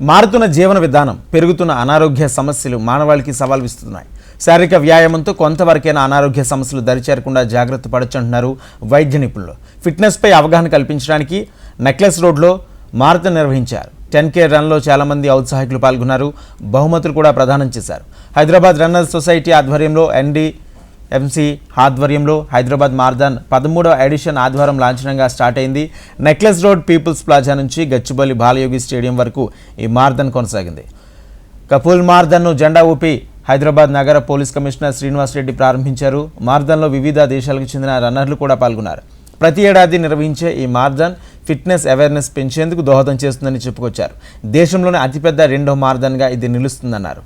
మారుతున్న జీవన విధానం పెరుగుతున్న అనారోగ్య సమస్యలు మానవాళికి సవాల్ విస్తున్నాయి శారీరక వ్యాయామంతో కొంతవరకైనా అనారోగ్య సమస్యలు దరిచేరకుండా జాగ్రత్త పడొచ్చంటున్నారు వైద్య నిపుణులు. ఫిట్నెస్పై అవగాహన కల్పించడానికి నెక్లెస్ రోడ్లో మారథాన్ నిర్వహించారు. టెన్ కే రన్లో చాలామంది ఔత్సాహికులు పాల్గొన్నారు. బహుమతులు కూడా ప్రదానం చేశారు. హైదరాబాద్ రన్నర్స్ సొసైటీ ఆధ్వర్యంలో ఎన్డీ ఎంసీ ఆధ్వర్యంలో హైదరాబాద్ మార్దాన్ పదమూడవ ఎడిషన్ ఆదివారం లాంఛనంగా స్టార్ట్ అయింది. నెక్లెస్ రోడ్ పీపుల్స్ ప్లాజా నుంచి గచ్చిబౌలి బాలయోగి స్టేడియం వరకు ఈ మార్దన్ కొనసాగింది. కపూల్ మార్దన్ను జెండా ఊపి హైదరాబాద్ నగర పోలీస్ కమిషనర్ శ్రీనివాస్ రెడ్డి ప్రారంభించారు. మార్దన్లో వివిధ దేశాలకు చెందిన రన్నర్లు కూడా పాల్గొన్నారు. ప్రతి ఏడాది నిర్వహించే ఈ మార్దన్ ఫిట్నెస్ అవేర్నెస్ పెంచేందుకు దోహదం చేస్తుందని చెప్పుకొచ్చారు. దేశంలోనే అతిపెద్ద రెండో మార్దన్గా ఇది నిలుస్తుందన్నారు.